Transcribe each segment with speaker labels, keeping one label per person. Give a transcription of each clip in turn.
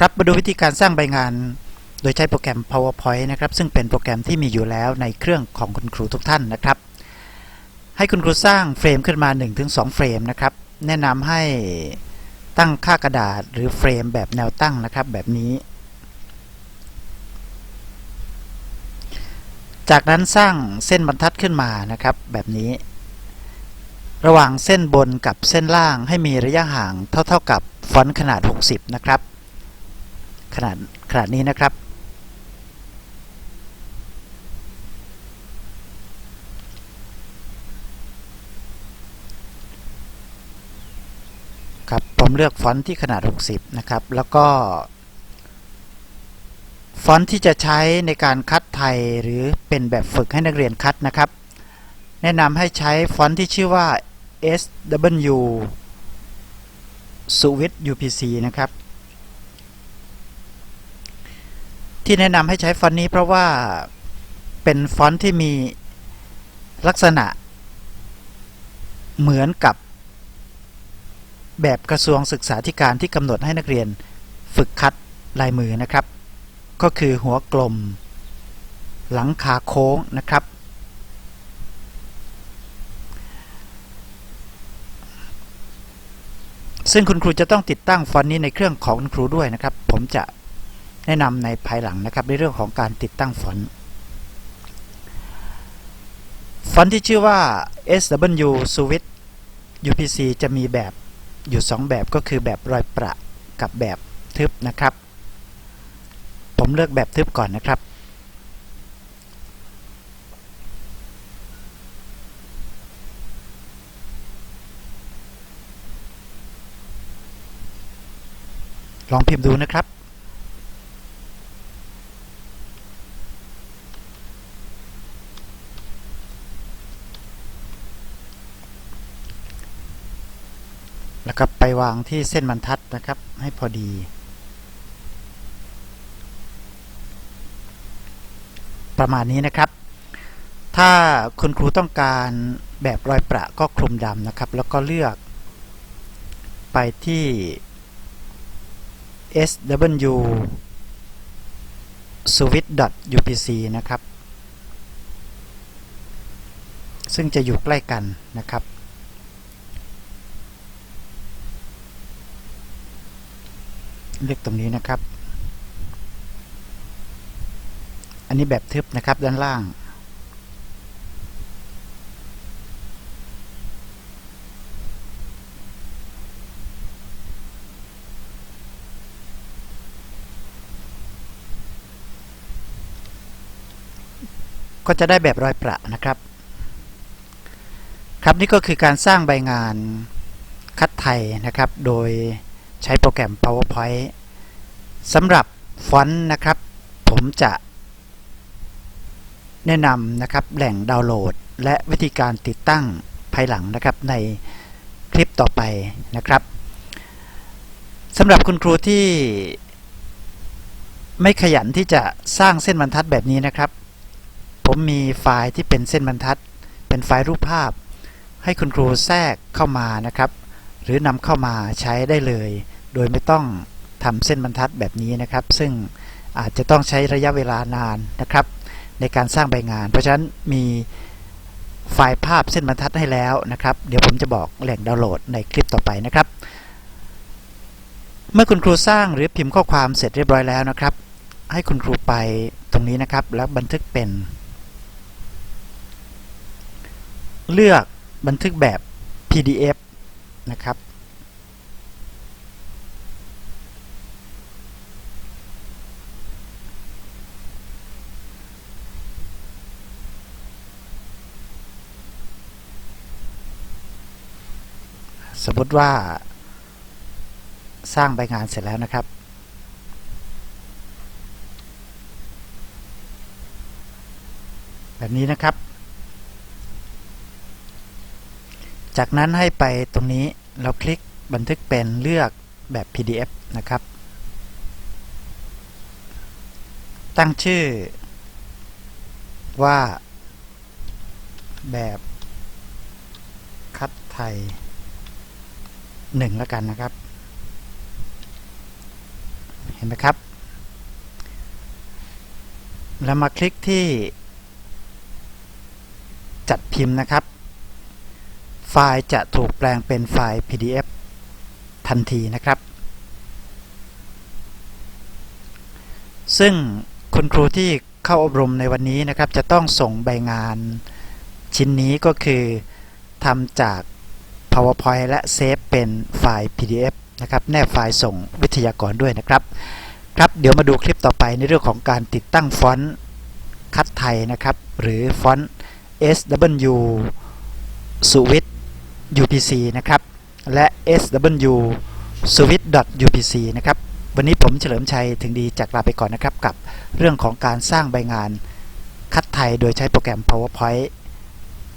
Speaker 1: ครับมาดูวิธีการสร้างใบงาน โดยใช้โปรแกรม PowerPoint นะครับ ซึ่งเป็นโปรแกรมที่มีอยู่แล้วในเครื่องของคุณครูทุกท่านนะครับ ให้คุณครูสร้างเฟรมขึ้นมา 1-2 เฟรมนะครับ แนะนำให้ตั้งค่ากระดาษหรือเฟรมแบบแนวตั้งนะครับ แบบนี้ จากนั้นสร้างเส้นบรรทัดขึ้นมานะครับ แบบนี้ ระหว่างเส้นบนกับเส้นล่างให้มีระยะห่างเท่า ๆกับฟอนต์ขนาด 60 นะครับ ขนาดขนาดนี้นะครับ ครับผมเลือกฟอนต์ที่ขนาด 60 นะครับ แล้วก็ ฟอนต์ที่จะใช้ในการคัดไทยหรือเป็นแบบฝึกให้นักเรียนคัดนะครับ แนะนำให้ใช้ฟอนต์ที่ชื่อว่า SW Swift UPC นะครับ ที่แนะนำให้ใช้ฟอนต์นี้เพราะว่าเป็นฟอนต์ที่มีลักษณะเหมือนกับแบบกระทรวงศึกษาธิการที่กำหนดให้นักเรียนฝึกคัดลายมือนะครับ ก็คือหัวกลม หลังคาโค้งนะครับ ซึ่งคุณครูจะต้องติดตั้งฟอนต์นี้ในเครื่องของคุณครูด้วยนะครับ ผมจะ แนะนำในภายหลังนะครับในเรื่องของการติดตั้งฟอนต์ฟอนต์ที่ชื่อว่า SW Swift UPC จะมีแบบอยู่ 2 แบบก็คือแบบรอยประกับแบบทึบนะครับ ผมเลือกแบบทึบก่อนนะครับ ลองพิมพ์ดูนะครับ แล้ วก็ไปวางที่เส้นบรรทัดนะครับ ให้พอดี ประมาณนี้นะครับ ถ้าคุณครูต้องการแบบรอยประก็คลุมดำนะครับ แล้วก็เลือกไปที่ sw switch upc นะครับ ซึ่งจะอยู่ใกล้กันนะครับ เลือกตรงนี้นะครับ อันนี้แบบทึบนะครับด้านล่าง ก็จะได้แบบรอยประนะครับ ครับนี่ก็คือการสร้างใบงานคัดไทยนะครับ โดย ใช้โปรแกรม PowerPoint สำหรับฟอนต์นะครับ ผมจะแนะนำนะครับแหล่งดาวน์โหลด และวิธีการติดตั้งภายหลังนะครับในคลิปต่อไปนะครับสำหรับคุณครูที่ไม่ขยันที่จะสร้างเส้นบรรทัดแบบนี้นะครับ ผมมีไฟล์ที่เป็นเส้นบรรทัด เป็นไฟล์รูปภาพ ให้คุณครูแทรกเข้ามานะครับ หรือนำเข้ามาใช้ได้เลย โดยไม่ต้องทำเส้นบรรทัดแบบนี้นะครับ ซึ่งอาจจะต้องใช้ระยะเวลานานนะครับ ในการสร้างใบงาน เพราะฉะนั้นมีไฟล์ภาพเส้นบรรทัดให้แล้วนะครับ เดี๋ยวผมจะบอกแหล่งดาวน์โหลดในคลิปต่อไปนะครับ เมื่อคุณครูสร้างหรือพิมพ์ข้อความเสร็จเรียบร้อยแล้วนะครับ ให้คุณครูไปตรงนี้นะครับ แล้วบันทึกเป็น เลือกบันทึกแบบ PDF นะครับ สมมติว่าสร้างใบงานเสร็จแล้วนะครับ แบบนี้นะครับ จากนั้นให้ไปตรงนี้เราคลิกบันทึกเป็นเลือกแบบ PDF นะครับ ตั้งชื่อ ว่า แบบคัดไทยหนึ่งแล้วกันนะครับ เห็นห็นไหมครับ แล้วมาคลิกที่จัดพิมพ์นะครับ ไฟล์จะถูกแปลงเป็นไฟล์ PDF ทันทีนะครับ ซึ่งคุณครูที่เข้าอบรมในวันนี้นะครับ จะต้องส่งใบงานชิ้นนี้ก็คือทำจาก PowerPoint และเซฟเป็นไฟล์ PDF นะครับ แนบไฟล์ส่งวิทยากรด้วยนะครับ ครับ เดี๋ยวมาดูคลิปต่อไปในเรื่องของการติดตั้งฟอนต์คัดไทยนะครับ หรือฟอนต์ SW Switch UPC นะครับ และ SW Switch UPC นะครับ วันนี้ผมเฉลิมชัยถึงดีจากลาไปก่อนนะครับ กับเรื่องของการสร้างใบงานคัดไทยโดยใช้โปรแกรม PowerPoint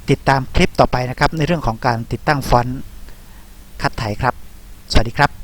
Speaker 1: ติดตามคลิปต่อไปนะครับ ในเรื่องของการติดตั้งฟอนต์คัดไทยครับ สวัสดีครับ